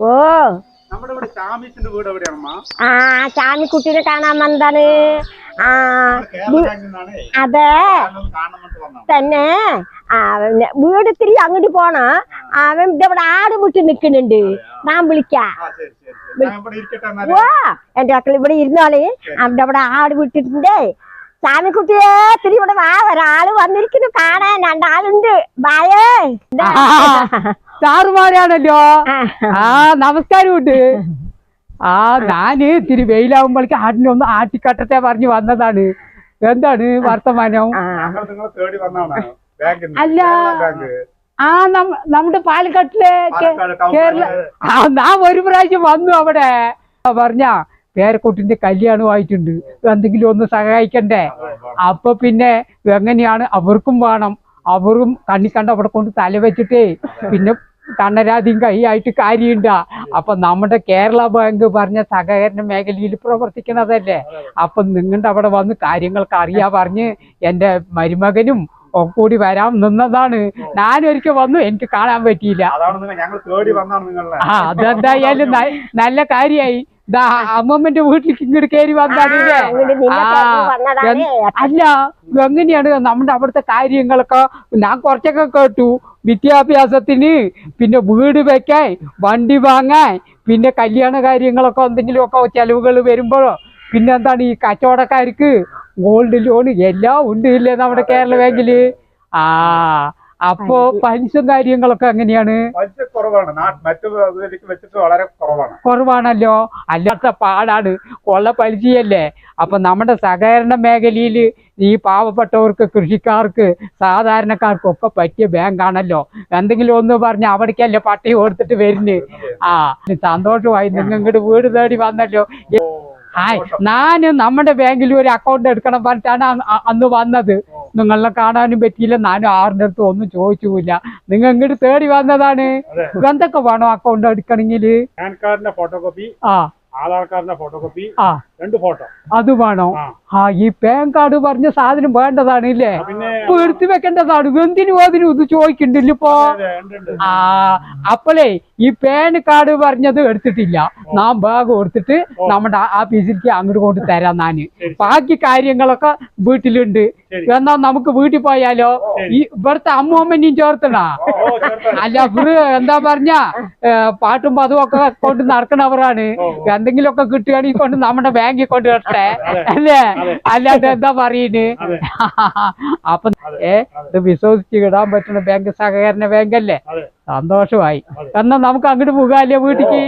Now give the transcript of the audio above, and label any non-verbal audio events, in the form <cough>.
ഓ. ആ ചാമിക്കുട്ടിനെ കാണാൻ വന്താണ് ആ അതെ. വന്നാണ് തന്നെ. ആ വീട് ഇത്തിരി അങ്ങോട്ട് പോണ. അവൻ ഇവിടെ ആട് വിട്ട് നിക്കുന്നുണ്ട്. ഞാൻ വിളിക്കാം. ഓ എന്റെ മക്കൾ ഇവിടെ ഇരുന്നോളി. അവിടെ ആട് വിട്ടിട്ടുണ്ട്. ചാമിക്കുട്ടിയെ ഇത്തിരി ഇവിടെ വാ ഒരാൾ വന്നിരിക്കുന്നു കാണാൻ. രണ്ടാളുണ്ട്. ബായേ. സാറുമാരാണല്ലോ ആ. നമസ്കാരം ഉണ്ട് ആ ഞാൻ ഇത്തിരി വെയിലാവുമ്പോഴേക്ക് ആടിനെ ഒന്ന് ആട്ടിക്കട്ടത്തെ പറഞ്ഞു വന്നതാണ്. എന്താണ് വർത്തമാനം. അല്ല. ആ നമ്മുടെ പാലക്കാട്ടിലെ കേരള ആ നാം ഒരു പ്രാവശ്യം വന്നു അവിടെ. പറഞ്ഞ പേരക്കുട്ടിന്റെ കല്യാണമായിട്ടുണ്ട് എന്തെങ്കിലും ഒന്ന് സഹായിക്കണ്ടേ? അപ്പൊ പിന്നെ എങ്ങനെയാണ് അവർക്കും വേണം. അവരും കണ്ണി കണ്ട അവിടെ കൊണ്ട് തല വെച്ചിട്ടേ പിന്നെ കണ്ണരാതിയും കൈയായിട്ട് കാര്യമുണ്ട അപ്പൊ നമ്മുടെ കേരള ബാങ്ക് പറഞ്ഞ സഹകരണ മേഖലയിൽ പ്രവർത്തിക്കുന്നതല്ലേ? അപ്പൊ നിങ്ങളുടെ അവിടെ വന്ന് കാര്യങ്ങൾക്ക് അറിയാ പറഞ്ഞ് എന്റെ മരുമകനും കൂടി വരാൻ നിന്നതാണ്. ഞാനൊരിക്കൽ വന്നു എനിക്ക് കാണാൻ പറ്റിയില്ല. ആ അതെന്തായാലും നല്ല കാര്യായി. ദാ അമ്മമ്മന്റെ വീട്ടിൽ ഇങ്ങോട്ട് കയറി വന്നാണില്ലേ അല്ല എങ്ങനെയാണ് നമ്മുടെ അവിടുത്തെ കാര്യങ്ങളൊക്കെ? ഞാൻ കുറച്ചൊക്കെ കേട്ടു. വിദ്യാഭ്യാസത്തിന് പിന്നെ വീട് വെക്കാൻ വണ്ടി വാങ്ങാൻ പിന്നെ കല്യാണ കാര്യങ്ങളൊക്കെ എന്തെങ്കിലുമൊക്കെ ചെലവുകൾ വരുമ്പോഴോ പിന്നെ എന്താണ് ഈ കച്ചവടക്കാർക്ക് ഗോൾഡ് ലോൺ എല്ലാം ഉണ്ട് ഇല്ലേ നമ്മുടെ കേരള ബാങ്കിൽ? ആ. അപ്പോ പലിശ കാര്യങ്ങളൊക്കെ എങ്ങനെയാണ്? പലിശ കുറവാണ് നാട്ട് മറ്റു ഇതിലേക്ക് വെച്ചിട്ട് വളരെ കുറവാണ്. കുറവാണല്ലോ. അല്ലാത്ത പാടാണ്. കൊള്ള പലിശയല്ലേ. അപ്പൊ നമ്മുടെ സഹകരണ മേഖലയിൽ ഈ പാവപ്പെട്ടവർക്ക് കൃഷിക്കാർക്ക് സാധാരണക്കാർക്കൊക്കെ പറ്റിയ ബാങ്കാണല്ലോ. എന്തെങ്കിലും ഒന്ന് പറഞ്ഞ് അവിടേക്കല്ലേ പട്ടി കൊടുത്തിട്ട് വരുന്നു. ആ സന്തോഷമായി നിങ്ങൾ ഇങ്ങോട്ട് വീട് തേടി വന്നല്ലോ. ഹായ് ഞാൻ നമ്മുടെ ബാങ്കിൽ ഒരു അക്കൗണ്ട് എടുക്കണം പറഞ്ഞിട്ടാണ് അന്ന് വന്നത്. നിങ്ങളെ കാണാനും പറ്റിയില്ല. ഞാനും ആറിന്റെ അടുത്ത് ഒന്നും ചോദിച്ചില്ല നിങ്ങൾ ഇങ്ങോട്ട് തേടി വന്നതാണ്. എന്തൊക്കെ വേണം അക്കൗണ്ട് എടുക്കണമെങ്കിൽ പാൻ കാർഡിന്റെ ഫോട്ടോ കോപ്പി ആ. ആധാർ കാർഡിന്റെ ഫോട്ടോ കോപ്പി ആ. രണ്ട് ഫോട്ടോ അത് വേണോ. ആ. ഈ പാൻ കാർഡ് പറഞ്ഞ സാധനം വേണ്ടതാണ് ഇല്ലേ? എടുത്തു വെക്കേണ്ടതാണ്. എന്തിനു അതിനും ഇത് ചോദിക്കണ്ടില്ല ഇപ്പോ. ആ അപ്പോളേ ഈ പാൻ കാർഡ് പറഞ്ഞത് എടുത്തിട്ടില്ല. നാം ബാഗ് കൊടുത്തിട്ട് നമ്മുടെ ആഫീസിലേക്ക് അങ്ങോട്ട് കൊണ്ട് തരാം നാന്. ബാക്കി കാര്യങ്ങളൊക്കെ വീട്ടിലുണ്ട്. എന്നാ നമുക്ക് വീട്ടിൽ പോയാലോ? ഈ ഇവിടുത്തെ അമ്മൂമ്മനെയും ചേർത്തണ. അല്ല ഇവർ എന്താ പറഞ്ഞ പാട്ടും പതും ഒക്കെ കൊണ്ട് നടക്കണവരാണ് എന്തെങ്കിലുമൊക്കെ കിട്ടുകയാണെങ്കിൽ കൊണ്ട് നമ്മുടെ ബാങ്ക് അക്കൗണ്ട് വരട്ടെ അല്ലേ? അല്ലാണ്ട് എന്താ പറയുന്നത് <laughs> അപ്പൊ ഏ ഇത് വിശ്വസിച്ച് ഇടാൻ പറ്റുന്ന ബാങ്ക് സഹകരണ ബാങ്ക് അല്ലേ. സന്തോഷമായി. എന്നാ നമുക്ക് അങ്ങോട്ട് പോകാല്ലേ വീട്ടിക്ക്.